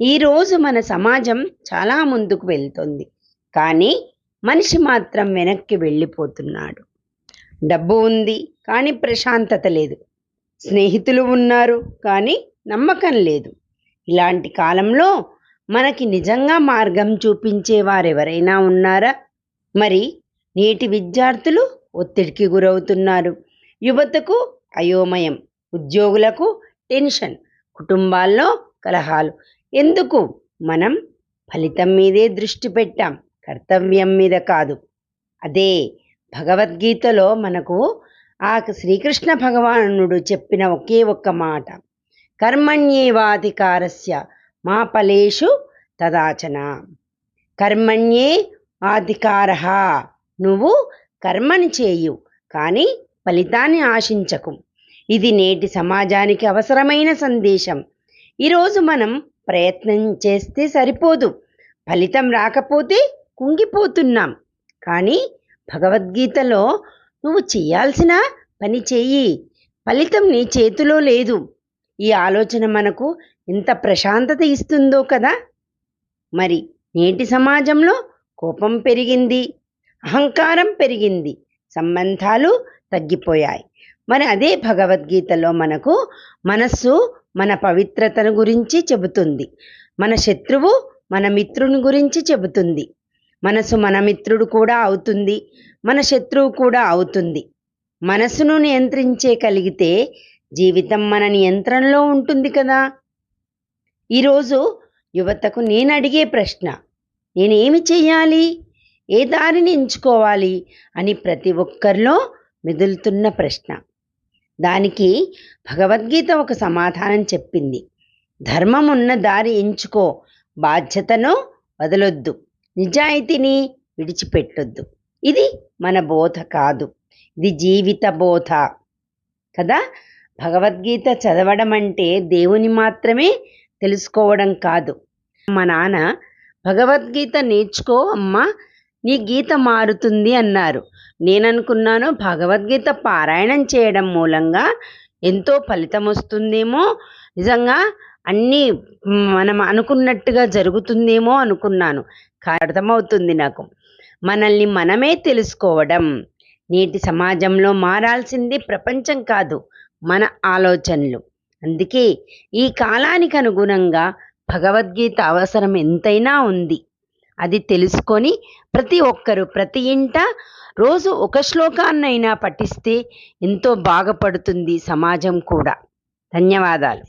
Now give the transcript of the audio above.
ఈరోజు మన సమాజం చాలా ముందుకు వెళ్తుంది. కానీ మనిషి మాత్రం వెనక్కి వెళ్ళిపోతున్నాడు. డబ్బు ఉంది కానీ ప్రశాంతత లేదు. స్నేహితులు ఉన్నారు కానీ నమ్మకం లేదు. ఇలాంటి కాలంలో మనకి నిజంగా మార్గం చూపించే వారెవరైనా ఉన్నారా? మరి నేటి విద్యార్థులు ఒత్తిడికి గురవుతున్నారు. యువతకు అయోమయం ఉద్యోగులకు టెన్షన్ కుటుంబాల్లో కలహాలు. ఎందుకు? మనం ఫలితం మీదే దృష్టి పెట్టాం. కర్తవ్యం మీద కాదు. అదే భగవద్గీతలో మనకు ఆ శ్రీకృష్ణ భగవానుడు చెప్పిన ఒకే ఒక్క మాట. కర్మణ్యేవాధికారస్య మా ఫలేషు తదాచన. కర్మణ్యే ఆధికార నువ్వు కర్మని చేయు కానీ ఫలితాన్ని ఆశించకు. ఇది నేటి సమాజానికి అవసరమైన సందేశం. ఈరోజు మనం ప్రయత్నం చేస్తే సరిపోదు. ఫలితం రాకపోతే కుంగిపోతున్నాం. కానీ భగవద్గీతలో నువ్వు చేయాల్సిన పని చెయ్యి ఫలితం నీ చేతిలో లేదు. ఈ ఆలోచన మనకు ఎంత ప్రశాంతత ఇస్తుందో కదా! మరి నేటి సమాజంలో కోపం పెరిగింది అహంకారం పెరిగింది సంబంధాలు తగ్గిపోయాయి. మరి అదే భగవద్గీతలో మనకు మనస్సు మన పవిత్రతను గురించి చెబుతుంది. మన శత్రువు మన మిత్రుని గురించి చెబుతుంది. మనసు మన మిత్రుడు కూడా అవుతుంది. మన శత్రువు కూడా అవుతుంది. మనసును నియంత్రించే కలిగితే జీవితం మన నియంత్రణలో ఉంటుంది కదా. ఈరోజు యువతకు నేను అడిగే ప్రశ్న నేనేమి చేయాలి ఏ దారిని ఎంచుకోవాలి? అని ప్రతి ఒక్కరిలో మెదులుతున్న ప్రశ్న. దానికి భగవద్గీత ఒక సమాధానం చెప్పింది. ధర్మం ఉన్న దారి ఎంచుకో బాధ్యతను వదలొద్దు నిజాయితీని విడిచిపెట్టొద్దు. ఇది మన బోధ కాదు ఇది జీవిత బోధ. కదా? భగవద్గీత చదవడం అంటే దేవుని మాత్రమే తెలుసుకోవడం కాదు. మా నాన్న భగవద్గీత నేర్చుకో అమ్మ నీ గీత మారుతుంది అన్నారు. నేను అనుకున్నాను భగవద్గీత పారాయణం చేయడం మూలంగా ఎంతో ఫలితం వస్తుందేమో. నిజంగా అన్నీ మనం అనుకున్నట్టుగా జరుగుతుందేమో అనుకున్నాను. అర్థమవుతుంది నాకు. మనల్ని మనమే తెలుసుకోవడం. నేటి సమాజంలో మారాల్సింది ప్రపంచం కాదు మన ఆలోచనలు. అందుకే ఈ కాలానికి అనుగుణంగా భగవద్గీత అవసరం ఎంతైనా ఉంది. అది తెలుసుకొని ప్రతి ఒక్కరూ ప్రతి ఇంట రోజు ఒక శ్లోకాన్నైనా పఠిస్తే ఎంతో బాగుపడుతుంది సమాజం కూడా. ధన్యవాదాలు.